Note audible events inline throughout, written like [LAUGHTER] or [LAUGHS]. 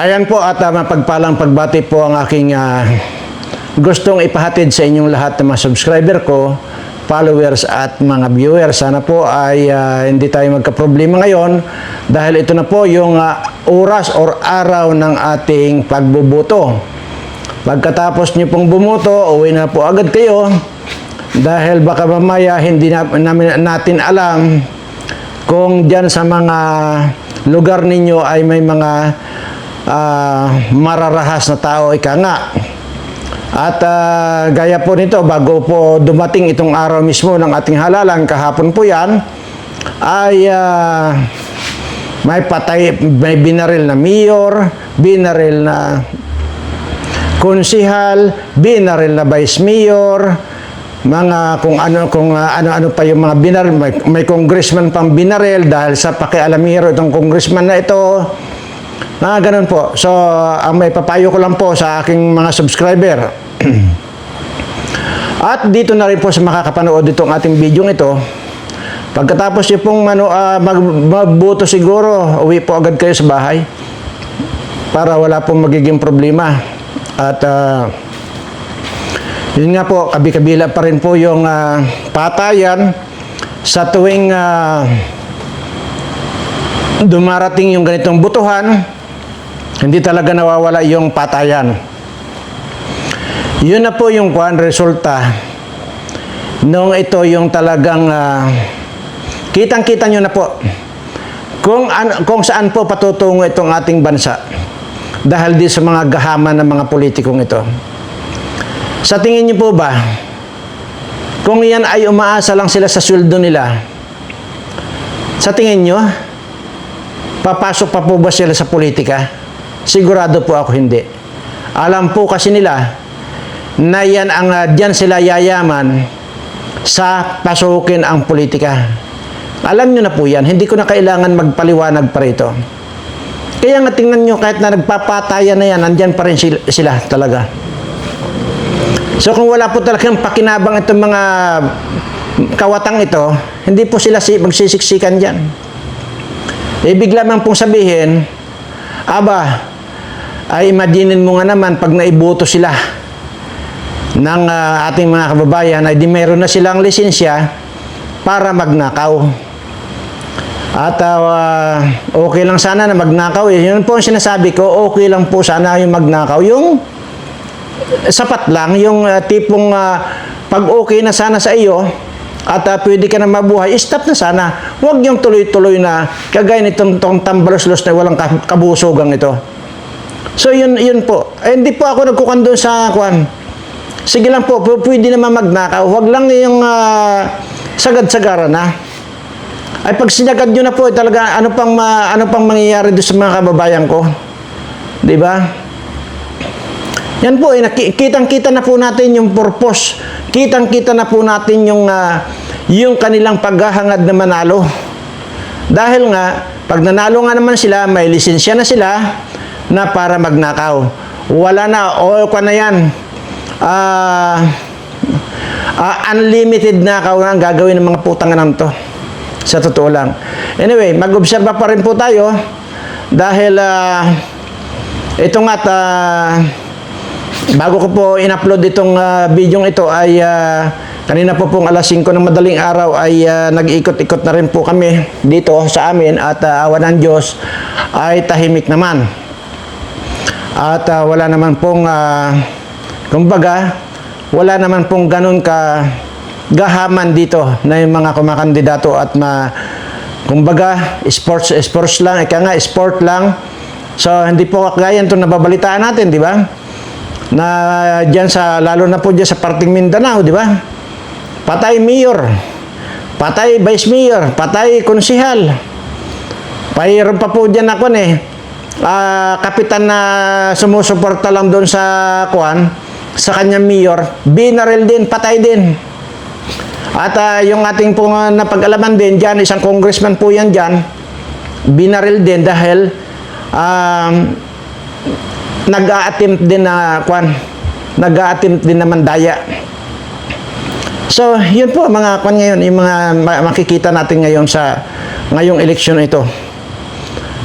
Ayan po at uh, mapagpalang pagbati po ang aking ah, gustong ipahatid sa inyong lahat ng mga subscriber ko, followers at mga viewers. Sana po ay ah, hindi tayo magka-problema ngayon dahil ito na po yung ah, oras or araw ng ating pagbubuto. Pagkatapos niyo pong bumuto, uwi na po agad kayo dahil baka mamaya hindi na, namin, natin alam kung dyan sa mga lugar ninyo ay may mga ah, mararahas na tao, ika nga. At ah, gaya po nito, bago po dumating itong araw mismo ng ating halalan, kahapon po yan, ay ah, may patay, may binaril na mayor, binaril na konsihal, binaril na vice mayor, mga kung ano kung uh, ano-ano pa yung mga binaril, may, may congressman pang binaril dahil sa pakialamiro itong congressman na ito. Mga ganun po. So, ang may papayo ko lang po sa aking mga subscriber. [CLEARS THROAT] At dito na rin po sa makakapanood itong ating video ito. Pagkatapos yung pong ano, mag, magbuto siguro, uwi po agad kayo sa bahay para wala pong magiging problema. At ah, yun nga po, kabi-kabila pa rin po yung ah, patayan sa tuwing ah, dumarating yung ganitong butuhan, hindi talaga nawawala yung patayan. Yun na po yung kuan resulta nung ito yung talagang ah, kitang-kita nyo na po kung, an- kung saan po patutungo itong ating bansa dahil di sa mga gahaman ng mga politikong ito. Sa tingin niyo po ba, kung yan ay umaasa lang sila sa sweldo nila, sa tingin niyo, papasok pa po ba sila sa politika? Sigurado po ako hindi. Alam po kasi nila na yan ang uh, diyan sila yayaman sa pasukin ang politika. Alam nyo na po yan, hindi ko na kailangan magpaliwanag pa rito. Kaya nga tingnan nyo, kahit na nagpapatayan na yan, andyan pa rin sila, sila talaga. So kung wala po talagang pakinabang itong mga kawatang ito, hindi po sila si, magsisiksikan dyan. Ibig lamang pong sabihin, aba, ay imaginin mo nga naman pag naiboto sila ng ah, ating mga kababayan ay di meron na silang lisensya para magnakaw. At ah, okay lang sana na magnakaw. Eh. Yun po ang sinasabi ko, okay lang po sana yung magnakaw. Yung sapat lang, yung ah, tipong ah, pag okay na sana sa iyo, at ah, pwede ka na mabuhay, stop na sana. Huwag yung tuloy-tuloy na kagaya nitong tong tambalos-los na walang ka- kabusugang ito. So yun yun po. Eh, hindi po ako nagkukan doon sa kwan. Sige lang po, pwede naman magnakaw. Huwag lang yung ah, sagad-sagara na. Ay pag sinagad nyo na po, eh, talaga ano pang ma- ano pang mangyayari doon sa mga kababayan ko? 'Di ba? Yan po, eh, kitang-kita na po natin yung purpose. Kitang-kita na po natin yung, ah, yung kanilang paghahangad na manalo. Dahil nga, pag nanalo nga naman sila, may lisensya na sila na para magnakaw. Wala na, o kwa na yan. Ah, ah, unlimited nakaw na ang gagawin ng mga putangan to. Sa totoo lang. Anyway, mag-obserba pa rin po tayo dahil ah, ito nga't ah, Bago ko po in-upload itong ah, video ito ay ah, kanina po pong alas 5 ng madaling araw ay ah, nag-ikot-ikot na rin po kami dito sa amin at ah, awa ng Diyos ay tahimik naman. At ah, wala naman pong ah, kumbaga wala naman pong ganun ka gahaman dito na yung mga kumakandidato at ma kumbaga sports sports lang ika nga sport lang so hindi po kagaya itong nababalitaan natin di ba na diyan sa lalo na po diyan sa parting Mindanao, di ba? Patay mayor, patay vice mayor, patay konsihal. Payron pa po diyan ako eh. Ah, kapitan na sumusuporta lang doon sa kuan sa kanyang mayor, binaril din, patay din. At ah, yung ating pong ah, napag-alaman din diyan, isang congressman po yan diyan, binaril din dahil um, nag-a-attempt din na kwan nag-a-attempt din naman daya so yun po mga kwan ngayon yung mga ma- makikita natin ngayon sa ngayong eleksyon ito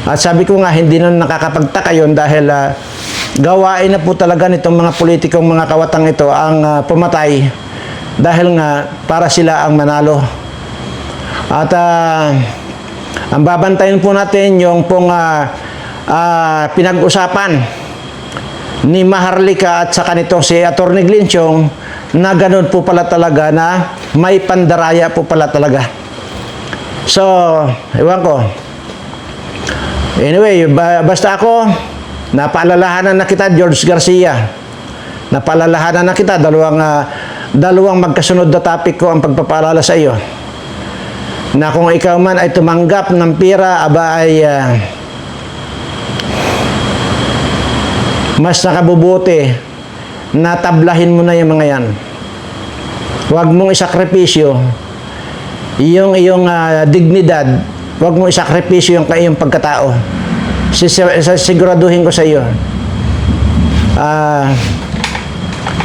At sabi ko nga, hindi na nakakapagtaka yun dahil ah, gawain na po talaga nitong mga politikong mga kawatang ito ang ah, pumatay dahil nga para sila ang manalo. At ah, ang babantayan po natin yung pong ah, ah, pinag-usapan ni Maharlika at saka nitong si Atty. Glinchong na ganun po pala talaga na may pandaraya po pala talaga. So, ewan ko. Anyway, ba- basta ako, napaalalahanan na kita, George Garcia. Napaalalahanan na kita, dalawang, ah, dalawang magkasunod na topic ko ang pagpapaalala sa iyo. Na kung ikaw man ay tumanggap ng pira, aba ay ah, mas nakabubuti na tablahin mo na yung mga yan. Huwag mong isakripisyo yung iyong ah, dignidad, huwag mong isakripisyo yung iyong pagkatao. Siguraduhin ko sa iyo, ah,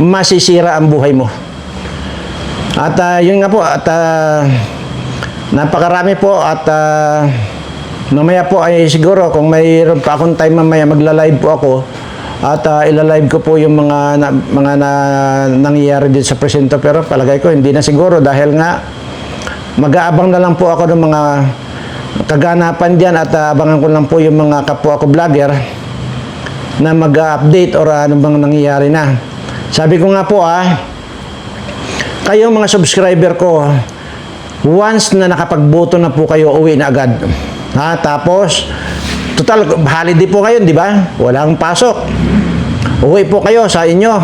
masisira ang buhay mo. At ah, yun nga po, at ah, napakarami po at ah, mamaya po ay siguro kung mayroon pa akong time mamaya magla-live po ako at uh, ilalive ko po yung mga na, mga na, nangyayari din sa presinto pero palagay ko hindi na siguro dahil nga mag-aabang na lang po ako ng mga kaganapan diyan at ah, abangan ko lang po yung mga kapwa ko vlogger na mag-update or ano bang nangyayari na. Sabi ko nga po ah, kayong mga subscriber ko, once na nakapagboto na po kayo, uwi na agad. Ha? Tapos, total, holiday po kayo, di ba? Walang pasok. Uwi po kayo sa inyo.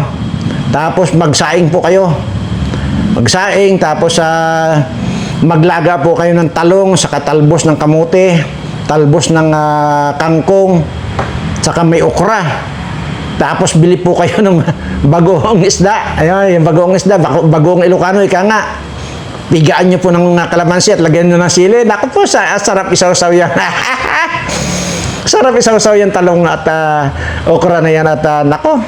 Tapos, magsaing po kayo. Magsaing, tapos sa maglaga po kayo ng talong, sa katalbos ng kamote, talbos ng ah, kangkong, saka may okra. Tapos bili po kayo [LAUGHS] ng bagoong isda. Ayun, yung bagoong isda, bagoong Ilocano, ika nga. Pigaan nyo po ng uh, kalamansi at lagyan nyo ng sili. Naku po, sa, sarap isaw-saw yan. [LAUGHS] sarap isaw-saw yung talong at ah, okra na yan at uh, nako,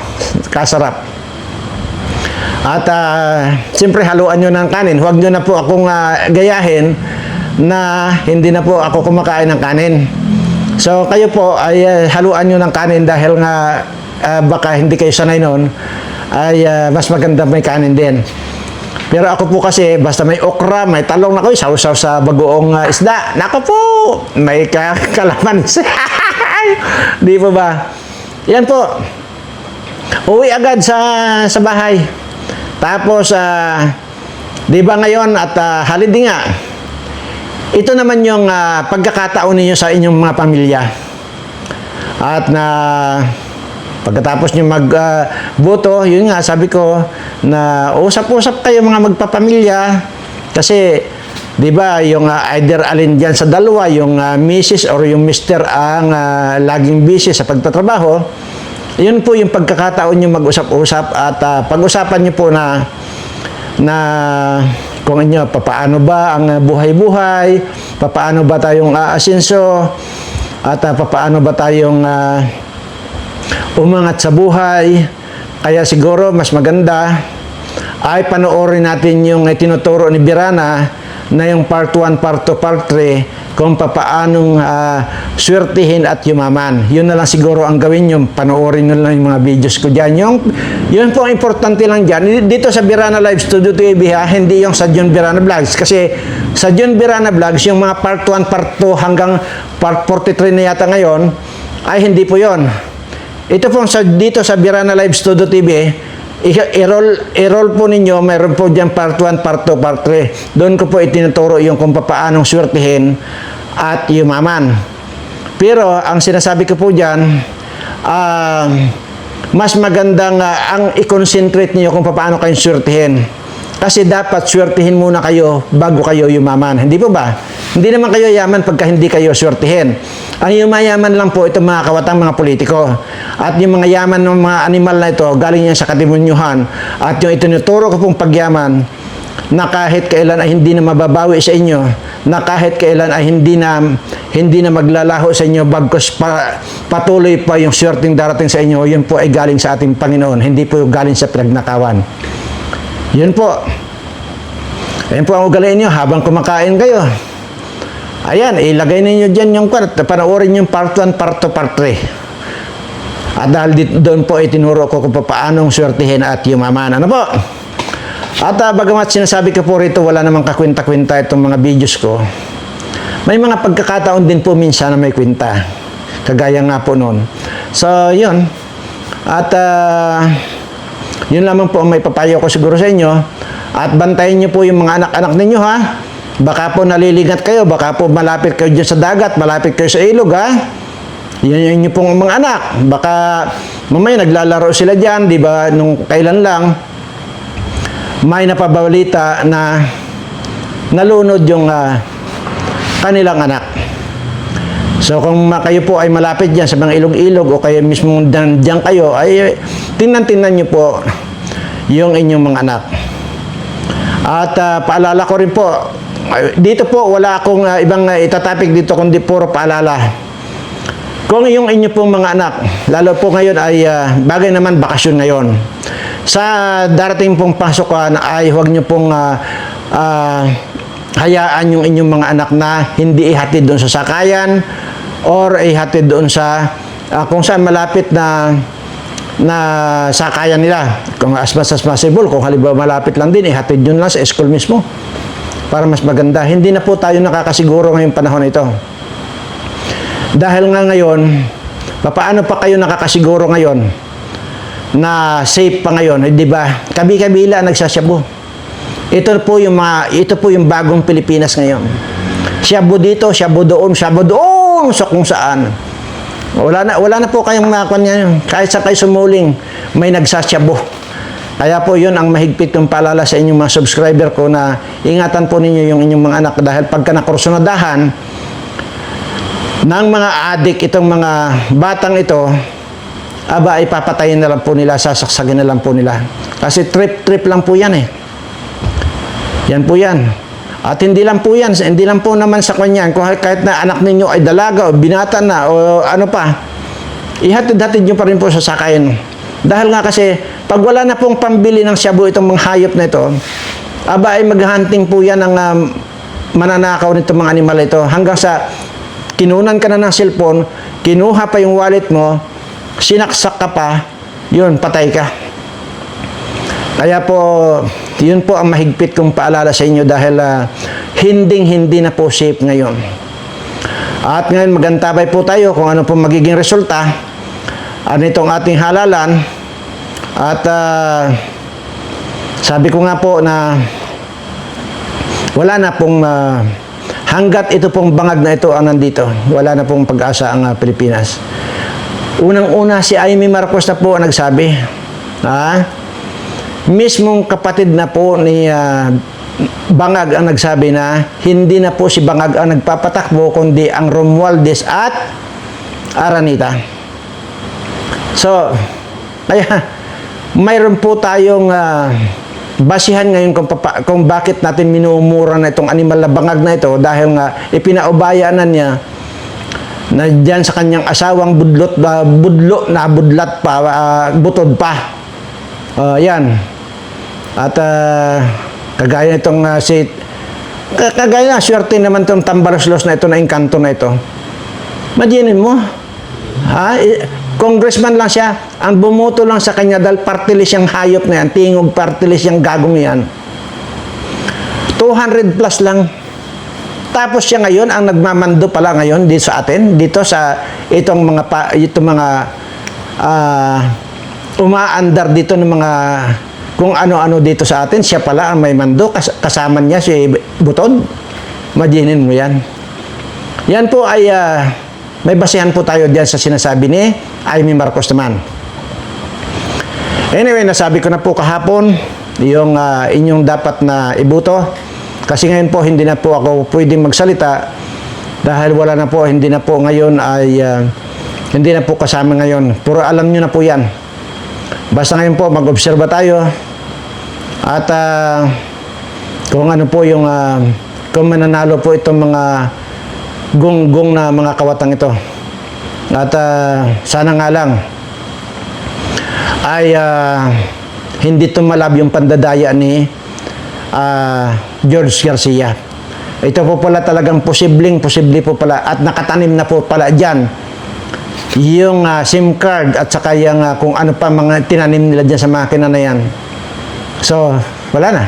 kasarap. At ah, siyempre haluan nyo ng kanin. Huwag nyo na po akong ah, gayahin na hindi na po ako kumakain ng kanin. So kayo po ay ah, haluan nyo ng kanin dahil nga ah, baka hindi kayo sanay noon ay ah, mas maganda may kanin din. Pero ako po kasi basta may okra, may talong na ko, sausaw sa bagoong ah, isda. Nako po, may ka [LAUGHS] kalamansi. Di po ba? Yan po. Uwi agad sa sa bahay. Tapos ah, 'di ba ngayon at uh, holiday nga. Ito naman yung ah, pagkakataon ninyo sa inyong mga pamilya. At na pagkatapos nyo magboto, yun nga sabi ko na usap-usap kayo mga magpapamilya kasi 'di ba yung ah, either alin diyan sa dalawa yung ah, Mrs. or yung Mr. ang ah, laging busy sa pagtatrabaho yun po yung pagkakataon nyo mag-usap-usap at ah, pag-usapan nyo po na na kung inyo, papaano ba ang buhay-buhay, papaano ba tayong aasinso, at ah, papaano ba tayong ah, umangat sa buhay. Kaya siguro mas maganda ay panoorin natin yung eh, tinuturo ni Birana na yung part 1, part 2, part 3 kung papaanong ah, swertihin at yumaman. Yun na lang siguro ang gawin nyo. Panoorin nyo lang yung mga videos ko dyan. Yung, yun po ang importante lang dyan. Dito sa Birana Live Studio TV ha, hindi yung sa John Birana Vlogs. Kasi sa John Birana Vlogs, yung mga part 1, part 2 hanggang part 43 na yata ngayon, ay hindi po yon. Ito po sa, dito sa Birana Live Studio TV, i-roll, i-roll po ninyo, mayroon po dyan part 1, part 2, part 3. Doon ko po itinuturo yung kung paanong swertihin at yumaman. Pero ang sinasabi ko po dyan, ah, mas magandang ah, ang i-concentrate niyo kung paano kayo swertihin. Kasi dapat swertihin muna kayo bago kayo yumaman. Hindi po ba? Hindi naman kayo yaman pagka hindi kayo swertihin. Ang yumayaman lang po itong mga kawatang mga politiko. At yung mga yaman ng mga animal na ito, galing yan sa katimunyuhan. At yung itinuturo ko pong pagyaman, na kahit kailan ay hindi na mababawi sa inyo, na kahit kailan ay hindi na hindi na maglalaho sa inyo bagkos pa, patuloy pa yung swerteng darating sa inyo, yun po ay galing sa ating Panginoon, hindi po galing sa pinagnakawan. Yun po. Ayun po ang ugaliin nyo habang kumakain kayo. Ayan, ilagay ninyo dyan yung kwart. Panoorin yung part 1, part 2, part 3. At dahil doon po itinuro ko kung paanong swertihin at yumaman. Ano po? At uh, bagamat sinasabi ko po rito, wala namang kakwenta-kwenta itong mga videos ko. May mga pagkakataon din po minsan na may kwenta. Kagaya nga po noon. So, yun. At uh, yun lamang po ang may papayo ko siguro sa inyo. At bantayan niyo po yung mga anak-anak ninyo ha. Baka po naliligat kayo, baka po malapit kayo dyan sa dagat, malapit kayo sa ilog ha. Yan yung pong mga anak. Baka mamaya naglalaro sila dyan, di ba, nung kailan lang, may napabalita na nalunod yung ah, kanilang anak. So kung kayo po ay malapit dyan sa mga ilog-ilog o kayo mismo dyan, kayo, ay tingnan-tingnan nyo po yung inyong mga anak. At ah, paalala ko rin po, dito po wala akong ah, ibang uh, itatapik dito kundi puro paalala. Kung yung inyo pong mga anak, lalo po ngayon ay ah, bagay naman bakasyon ngayon. Sa darating pong pasukan ay huwag nyo pong ah, ah, hayaan yung inyong mga anak na hindi ihatid doon sa sakayan or ihatid doon sa ah, kung saan malapit na na sakayan nila. Kung as much as possible, kung halimbawa malapit lang din, ihatid yun lang sa school mismo para mas maganda. Hindi na po tayo nakakasiguro ngayong panahon ito. Dahil nga ngayon, paano pa kayo nakakasiguro ngayon na safe pa ngayon, eh, di ba? Kabi-kabila nagsasyabu. Ito po yung mga, ito po yung bagong Pilipinas ngayon. Shabu dito, shabu doon, shabu doon sa kung saan. Wala na, wala na po kayong makakuha niyan. Kahit sa kayo sumuling, may nagsasyabu. Kaya po yun ang mahigpit kong paalala sa inyong mga subscriber ko na ingatan po ninyo yung inyong mga anak dahil pagka nakursunadahan ng mga adik itong mga batang ito, aba ipapatayin na lang po nila, sasaksagin na lang po nila. Kasi trip-trip lang po yan eh. Yan po yan. At hindi lang po yan, hindi lang po naman sa kanya, kung kahit na anak ninyo ay dalaga o binata na o ano pa, ihatid-hatid nyo pa rin po sa sakayan. Dahil nga kasi, pag wala na pong pambili ng shabu itong mga hayop na ito, aba ay maghunting po yan ng um, mananakaw nitong mga animal ito hanggang sa kinunan ka na ng cellphone, kinuha pa yung wallet mo, sinaksak ka pa, yun, patay ka. Kaya po, yun po ang mahigpit kong paalala sa inyo dahil ah, hinding-hindi na po safe ngayon. At ngayon magantabay po tayo kung ano po magiging resulta ano itong ating halalan. At ah, sabi ko nga po na wala na pong ah, hanggat ito pong bangag na ito ang nandito, wala na pong pag-asa ang ah, Pilipinas. Unang-una si Amy Marcos na po ang nagsabi. Ha? mismong kapatid na po ni ah, Bangag ang nagsabi na hindi na po si Bangag ang nagpapatakbo kundi ang Romualdez at Aranita. So, kaya mayroon po tayong ah, basihan ngayon kung, papa, kung bakit natin minumura na itong animal na bangag na ito dahil nga ipinaubaya na niya na dyan sa kanyang asawang budlot, ah, budlo na budlat pa, ah, butod pa. Ah, yan. At ah, kagaya itong ah, si ka- kagaya na swerte naman itong Tambaros na ito na engkanto na ito. Imaginin mo. Ha? Congressman lang siya, ang bumuto lang sa kanya dahil party list yung hayop na yan, tingog party list yung gagong yan. 200 plus lang. Tapos siya ngayon ang nagmamando pala ngayon dito sa atin, dito sa itong mga pa, itong mga ah, umaandar dito ng mga kung ano-ano dito sa atin, siya pala ang may mando, kas- kasama niya si Butod. Imaginin mo yan. Yan po ay ah, may basihan po tayo diyan sa sinasabi ni Amy Marcos naman. Anyway, nasabi ko na po kahapon yung ah, inyong dapat na ibuto. Kasi ngayon po hindi na po ako pwedeng magsalita dahil wala na po, hindi na po ngayon ay ah, hindi na po kasama ngayon. Puro alam nyo na po yan. Basta ngayon po mag-obserba tayo at ah, kung ano po yung ah, kung mananalo po itong mga gunggong na mga kawatang ito. At ah, sana nga lang ay ah, hindi tumalab yung pandadaya ni ah, George Garcia. ito po pala talagang posibleng posible po pala at nakatanim na po pala dyan yung ah, SIM card at saka yung ah, kung ano pa mga tinanim nila dyan sa makina na yan. So, wala na.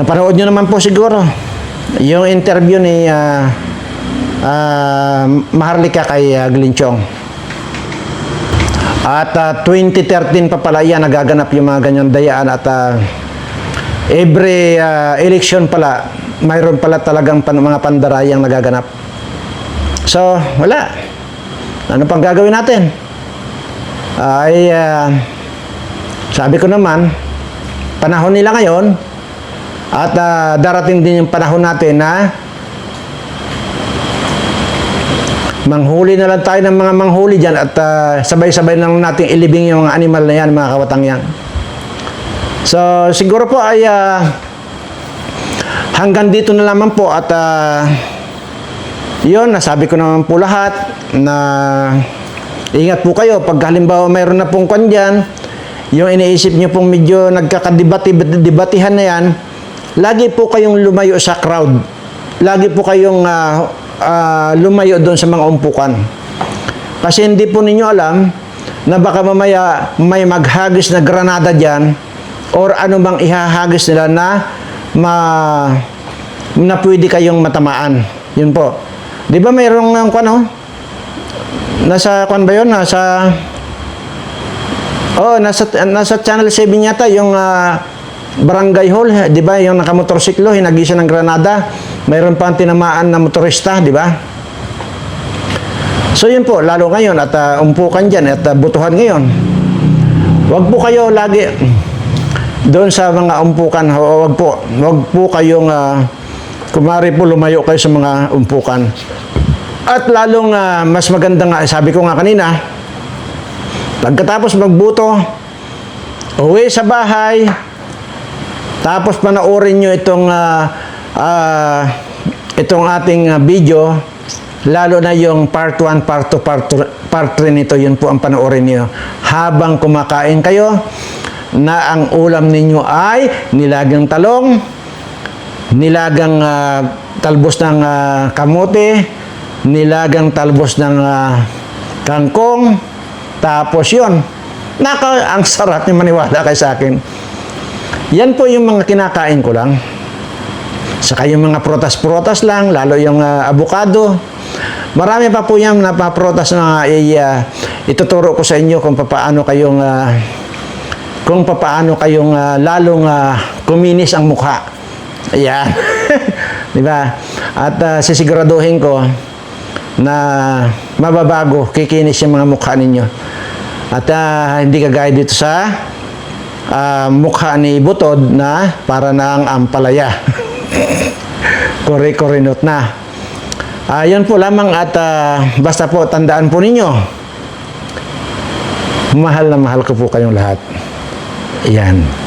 Napanood nyo naman po siguro yung interview ni ah, ah, Maharlika kay uh, Glenn Chong. At ah, 2013 pa pala yan nagaganap yung mga ganyan dayaan at ah, every ah, election pala mayroon pala talagang pan- mga pandarayang nagaganap. So, wala. Ano pang gagawin natin? Ay, ah, sabi ko naman, panahon nila ngayon, at ah, darating din yung panahon natin na manghuli na lang tayo ng mga manghuli dyan at ah, sabay-sabay na lang natin ilibing yung mga animal na yan, mga kawatang yan. So, siguro po ay ah, hanggang dito na lamang po at ah, yun, nasabi ko naman po lahat na ingat po kayo pag halimbawa mayroon na pong kwan dyan, yung iniisip nyo pong medyo nagkakadibati-debatihan na yan, lagi po kayong lumayo sa crowd. Lagi po kayong ah, ah, lumayo doon sa mga umpukan. Kasi hindi po ninyo alam na baka mamaya may maghagis na granada dyan or ano bang ihahagis nila na ma na pwede kayong matamaan. Yun po. Di ba mayroong uh, ano? Nasa kwan ba yun? Nasa Oh, nasa nasa Channel 7 yata yung ah, Barangay Hall, 'di ba? Yung nakamotorsiklo, hinagisa ng granada. Mayroon pa ang tinamaan na motorista, 'di ba? So yun po, lalo ngayon at ah, umpukan dyan at ah, butuhan ngayon. Huwag po kayo lagi doon sa mga umpukan, huwag po. Huwag po kayong ah, kumari po lumayo kayo sa mga umpukan. At lalong ah, mas maganda nga, sabi ko nga kanina, pagkatapos magbuto, uwi sa bahay, tapos panoorin nyo itong ah, ah, itong ating ah, video, lalo na yung part 1, part 2, part 3, part 3 nito, yun po ang panoorin nyo. Habang kumakain kayo, na ang ulam ninyo ay nilagang talong, nilagang ah, talbos ng ah, kamote, nilagang talbos ng ah, kangkong, tapos yun. Naka, ang sarap niyo maniwala kay sa akin. Yan po yung mga kinakain ko lang. Saka yung mga protas-protas lang, lalo yung ah, avocado. Marami pa po yan na paprotas na i, ah, ituturo ko sa inyo kung paano kayong ah, kung paano kayong ah, lalong ah, kuminis ang mukha. Ayan. [LAUGHS] Di ba? At ah, sisiguraduhin ko na mababago, kikinis yung mga mukha ninyo. At ah, hindi kagaya dito sa ah, mukha ni Butod na para ang ampalaya. Kore-korenot na. Ah, yun po lamang at ah, basta po tandaan po ninyo, mahal na mahal ko po kayong lahat. Yan.